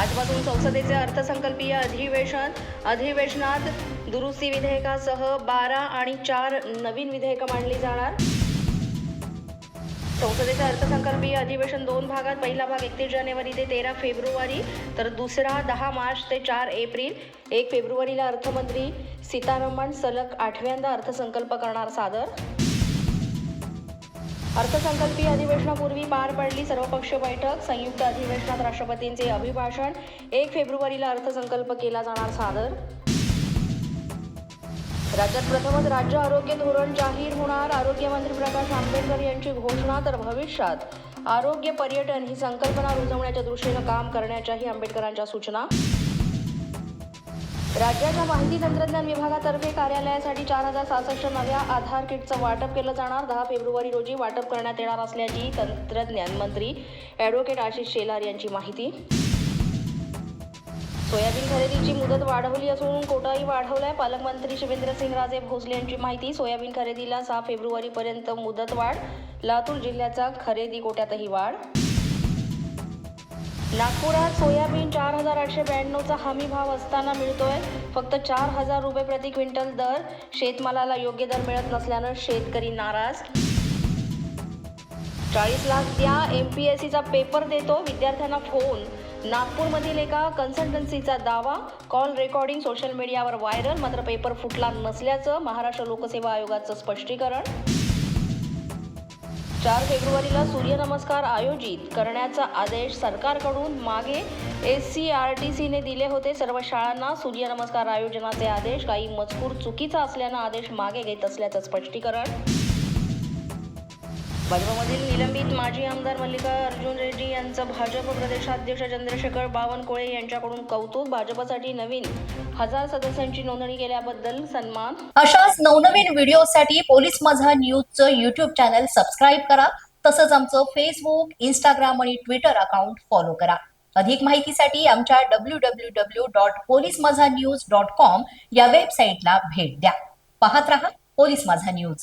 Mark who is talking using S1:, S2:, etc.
S1: संसदेचे अर्थसंकल्पीय अधिवेशन अधिवेशनात दुरुस्ती विधेयकासह बारा आणि चार नवीन विधेयकं मांडली जाणार. संसदेचे अर्थसंकल्पीय अधिवेशन दोन भागात पहिला भाग एकतीस जानेवारी ते तेरा फेब्रुवारी तर दुसरा दहा मार्च ते चार एप्रिल. एक फेब्रुवारीला अर्थमंत्री सीतारामन सलग आठव्यांदा अर्थसंकल्प करणार सादर. अर्थसंकल्पीय अधिवेशनापूर्वी पार पडली सर्वपक्षीय बैठक. संयुक्त अधिवेशनात राष्ट्रपतींचे अभिभाषण. एक फेब्रुवारीला अर्थसंकल्प केला जाणार सादर. राज्यात प्रथमच राज्य आरोग्य धोरण जाहीर होणार. आरोग्यमंत्री प्रकाश आंबेडकर यांची घोषणा तर भविष्यात. आरोग्य पर्यटन ही संकल्पना रुजवण्याच्या दृष्टीनं काम करण्याच्याही आंबेडकरांच्या सूचना. राज्याच्या माहिती तंत्रज्ञान विभागातर्फे कार्यालयासाठी चार हजार सहासष्ट नव्या आधार किटचं वाटप केलं जाणार. दहा फेब्रुवारी रोजी वाटप करण्यात येणार असल्याची तंत्रज्ञान मंत्री ॲडव्होकेट आशिष शेलार यांची माहिती. सोयाबीन खरेदीची मुदत वाढवली असून कोटाही वाढवलाय. पालकमंत्री शिवेंद्रसिंग राजे भोसले यांची माहिती सोयाबीन खरेदीला सहा फेब्रुवारीपर्यंत मुदत वाढ लातूर जिल्ह्याचा खरेदी कोट्यातही वाढ नागपुरात सोयाबीन चार हजार आठशे ब्याण्णवचा हमी भाव असताना मिळतोय. फक्त चार हजार रुपये प्रति क्विंटल दर. शेतमालाला योग्य दर मिळत नसल्यानं शेतकरी नाराज. चाळीस लाख द्या एम पी एस सीचा पेपर देतो विद्यार्थ्यांना फोन नागपूरमधील एका कन्सल्टन्सीचा दावा कॉल रेकॉर्डिंग सोशल मीडियावर व्हायरल मात्र पेपर फुटला नसल्याचं महाराष्ट्र लोकसेवा आयोगाचं स्पष्टीकरण. चार फेब्रुवारीला सूर्यनमस्कार आयोजित करण्याचा आदेश सरकारकडून मागे एस सी आर टी सीने दिले होते. सर्व शाळांना सूर्यनमस्कार आयोजनाचे आदेश काही मजकूर चुकीचा असल्यानं आदेश मागे घेत असल्याचं स्पष्टीकरण भाजपमधील निलंबित माजी आमदार मल्लिका अर्जुन रेड्डी यांचं भाजप प्रदेशाध्यक्ष चंद्रशेखर बावनकुळे यांच्याकडून कौतुक. भाजपसाठी नवीन हजार सदस्यांची नोंदणी केल्याबद्दल सन्मान.
S2: अशाच नवनवीन व्हिडिओसाठी पोलीस माझा न्यूजचं युट्यूब चॅनल सबस्क्राईब करा. तसंच आमचं फेसबुक इंस्टाग्राम आणि ट्विटर अकाउंट फॉलो करा. अधिक माहितीसाठी आमच्या W W W dot police माझा न्यूज डॉट कॉम या वेबसाईटला भेट द्या. पाहत रहा पोलीस माझा न्यूज.